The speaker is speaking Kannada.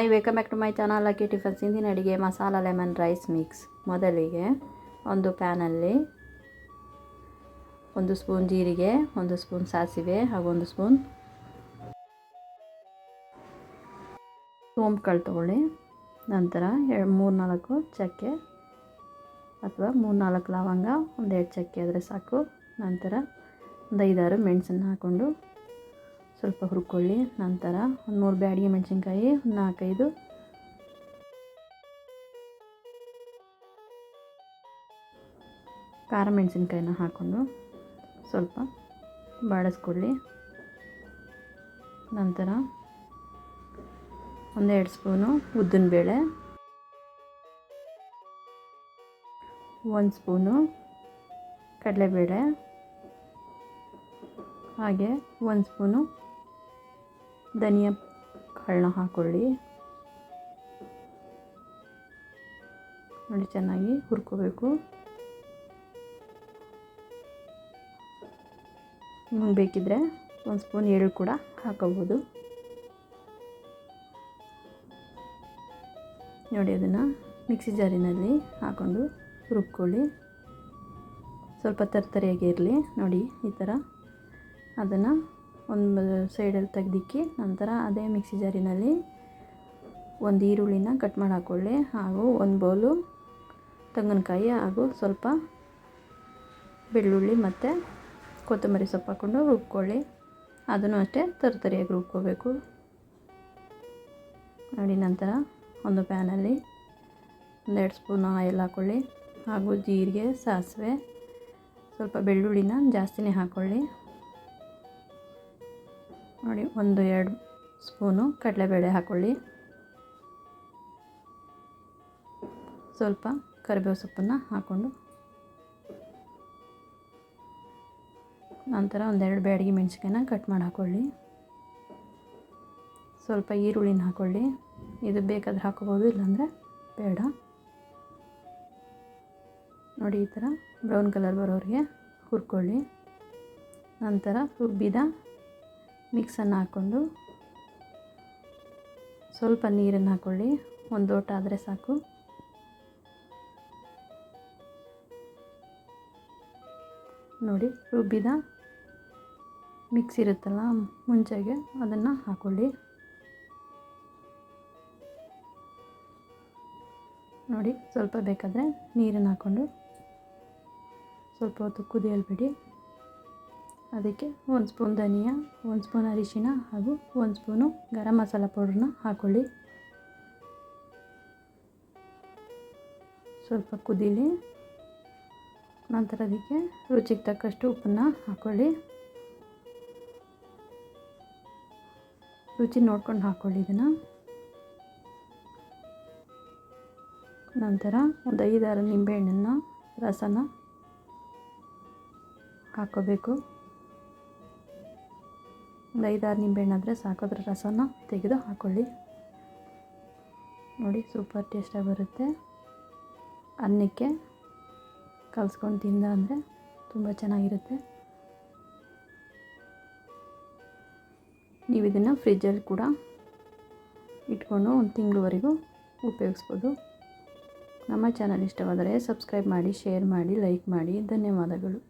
Hi welcome back to my channel ಅಕ್ಕಿ ಟಿಫನ್ಸ್ ಇಂದಿನ ಅಡಿಗೆ ಮಸಾಲ ಲೆಮನ್ ರೈಸ್ ಮಿಕ್ಸ್ ಮೊದಲಿಗೆ ಒಂದು ಪ್ಯಾನಲ್ಲಿ ಒಂದು ಸ್ಪೂನ್ ಜೀರಿಗೆ, ಒಂದು ಸ್ಪೂನ್ ಸಾಸಿವೆ ಹಾಗೂ ಒಂದು ಸ್ಪೂನ್ ಸೋಂಪುಗಳು ತೊಗೊಳ್ಳಿ. ನಂತರ ಎರಡು, ಮೂರು, ನಾಲ್ಕು ಚಕ್ಕೆ ಅಥವಾ ಮೂರು, ನಾಲ್ಕು ಲವಂಗ ಒಂದೆರಡು ಚಕ್ಕೆ ಆದರೆ ಸಾಕು. ನಂತರ ಒಂದು ಐದಾರು ಮೆಣಸನ್ನು ಹಾಕ್ಕೊಂಡು ಸ್ವಲ್ಪ ಹುರ್ಕೊಳ್ಳಿ, ನಂತರ ಒಂದು ಮೂರು ಬ್ಯಾಡಿಗೆ ಮೆಣಸಿನ್ಕಾಯಿ ಒಂದು ನಾಲ್ಕೈದು. ಖಾರ ಮೆಣಸಿನ್ಕಾಯಿನ ಹಾಕ್ಕೊಂಡು ಸ್ವಲ್ಪ ಬಾಡಿಸ್ಕೊಳ್ಳಿ. ನಂತರ ಒಂದೆರಡು ಸ್ಪೂನು ಉದ್ದಿನಬೇಳೆ, ಒಂದು ಸ್ಪೂನು ಕಡಲೆಬೇಳೆ, ಹಾಗೆ ಒಂದು ಸ್ಪೂನು ಧನಿಯಾ ಕಾಳನ್ನ ಹಾಕ್ಕೊಳ್ಳಿ ನೋಡಿ, ಚೆನ್ನಾಗಿ ಹುರ್ಕೋಬೇಕು. ನಿಮಗೆ ಬೇಕಿದ್ದರೆ ಒಂದು ಸ್ಪೂನ್ ಎಳ್ಳು ಕೂಡ ಹಾಕೋಬೋದು ನೋಡಿ, ಅದನ್ನು ಮಿಕ್ಸಿ ಜಾರಿನಲ್ಲಿ ಹಾಕ್ಕೊಂಡು ರುಬ್ಕೊಳ್ಳಿ ಸ್ವಲ್ಪ ತರ್ತರಿಯಾಗಿ ಇರಲಿ ನೋಡಿ, ಈ ಥರ ಅದನ್ನು ಒಂದು ಸೈಡಲ್ಲಿ ತೆಗ್ದಿಕ್ಕಿ ನಂತರ ಅದೇ ಮಿಕ್ಸಿ ಜಾರಿನಲ್ಲಿ ಒಂದು ಈರುಳ್ಳಿನ ಕಟ್ ಮಾಡಿ ಹಾಕ್ಕೊಳ್ಳಿ ಹಾಗೂ ಒಂದು ಬೌಲು ತೆಂಗಿನಕಾಯಿ ಹಾಗೂ ಸ್ವಲ್ಪ ಬೆಳ್ಳುಳ್ಳಿ ಮತ್ತು ಕೊತ್ತಂಬರಿ ಸೊಪ್ಪು ಹಾಕ್ಕೊಂಡು ರುಬ್ಕೊಳ್ಳಿ. ಅದನ್ನು ಅಷ್ಟೇ ತರ್ತರಿಯಾಗಿ ರುಬ್ಕೋಬೇಕು. ನೋಡಿ ನಂತರ ಒಂದು ಪ್ಯಾನಲ್ಲಿ ಒಂದೆರಡು ಸ್ಪೂನ್ ಆಯಿಲ್ ಹಾಕ್ಕೊಳ್ಳಿ ಹಾಗೂ ಜೀರಿಗೆ, ಸಾಸಿವೆ, ಸ್ವಲ್ಪ ಬೆಳ್ಳುಳ್ಳಿನ ಜಾಸ್ತಿನೇ ಹಾಕ್ಕೊಳ್ಳಿ ನೋಡಿ, ಒಂದು, ಎರಡು ಸ್ಪೂನು ಕಡಲೆಬೇಳೆ ಹಾಕ್ಕೊಳ್ಳಿ ಸ್ವಲ್ಪ ಕರಿಬೇವು ಸೊಪ್ಪನ್ನು ಹಾಕ್ಕೊಂಡು ನಂತರ ಒಂದೆರಡು ಬ್ಯಾಡಿಗೆ ಮೆಣಸಿಕಾಯನ್ನ ಕಟ್ ಮಾಡಿ ಹಾಕ್ಕೊಳ್ಳಿ ಸ್ವಲ್ಪ ಈರುಳ್ಳಿನ ಹಾಕ್ಕೊಳ್ಳಿ ಇದು ಬೇಕಾದ್ರೆ ಹಾಕೋಬೋದು ಇಲ್ಲಾಂದರೆ ಬೇಡ. ನೋಡಿ, ಈ ಥರ ಬ್ರೌನ್ ಕಲರ್ ಬರೋರಿಗೆ ಹುರ್ಕೊಳ್ಳಿ. ನಂತರ ರುಬ್ಬಿದ ಮಿಕ್ಸನ್ನು ಹಾಕ್ಕೊಂಡು ಸ್ವಲ್ಪ ನೀರನ್ನು ಹಾಕ್ಕೊಳ್ಳಿ. ಒಂದು ಲೋಟ ಆದರೆ ಸಾಕು. ನೋಡಿ, ರುಬ್ಬಿದ ಮಿಕ್ಸ್ ಇರುತ್ತಲ್ಲ ಮುಂಚೆಗೆ ಅದನ್ನು ಹಾಕ್ಕೊಳ್ಳಿ. ನೋಡಿ, ಸ್ವಲ್ಪ ಬೇಕಾದರೆ ನೀರನ್ನು ಹಾಕ್ಕೊಂಡು ಸ್ವಲ್ಪ ಹೊತ್ತು ಕುದಿಯಲು ಬಿಡಿ ಅದಕ್ಕೆ ಒಂದು ಸ್ಪೂನ್ ಧನಿಯಾ, ಒಂದು ಸ್ಪೂನ್ ಅರಿಶಿನ ಹಾಗೂ ಒಂದು ಸ್ಪೂನು ಗರಂ ಮಸಾಲ ಪೌಡ್ರನ್ನ ಹಾಕ್ಕೊಳ್ಳಿ ಸ್ವಲ್ಪ ಕುದೀಲಿ. ನಂತರ ಅದಕ್ಕೆ ರುಚಿಗೆ ತಕ್ಕಷ್ಟು ಉಪ್ಪನ್ನು ಹಾಕ್ಕೊಳ್ಳಿ ರುಚಿ ನೋಡ್ಕೊಂಡು ಹಾಕ್ಕೊಳ್ಳಿ ಇದನ್ನು. ನಂತರ ಒಂದು ಐದಾರು ನಿಂಬೆಹಣ್ಣನ್ನು ರಸನ ಹಾಕ್ಕೋಬೇಕು ಒಂದು ಐದಾರು ನಿಂಬೆಹಣ್ಣು ಆದರೆ ಸಾಕೋದ್ರ ರಸನ ತೆಗೆದು ಹಾಕ್ಕೊಳ್ಳಿ ನೋಡಿ, ಸೂಪರ್ ಟೇಸ್ಟಾಗಿ ಬರುತ್ತೆ. ಅನ್ನಕ್ಕೆ ಕಲ್ಸ್ಕೊಂಡು ತಿಂದ ಅಂದರೆ ತುಂಬ ಚೆನ್ನಾಗಿರುತ್ತೆ. ನೀವು ಇದನ್ನು ಫ್ರಿಜ್ಜಲ್ಲಿ ಕೂಡ ಇಟ್ಕೊಂಡು ಒಂದು ತಿಂಗಳವರೆಗೂ ಉಪಯೋಗಿಸ್ಬೋದು. ನಮ್ಮ ಚಾನಲ್ ಇಷ್ಟವಾದರೆ ಸಬ್ಸ್ಕ್ರೈಬ್ ಮಾಡಿ, ಶೇರ್ ಮಾಡಿ, ಲೈಕ್ ಮಾಡಿ. ಧನ್ಯವಾದಗಳು.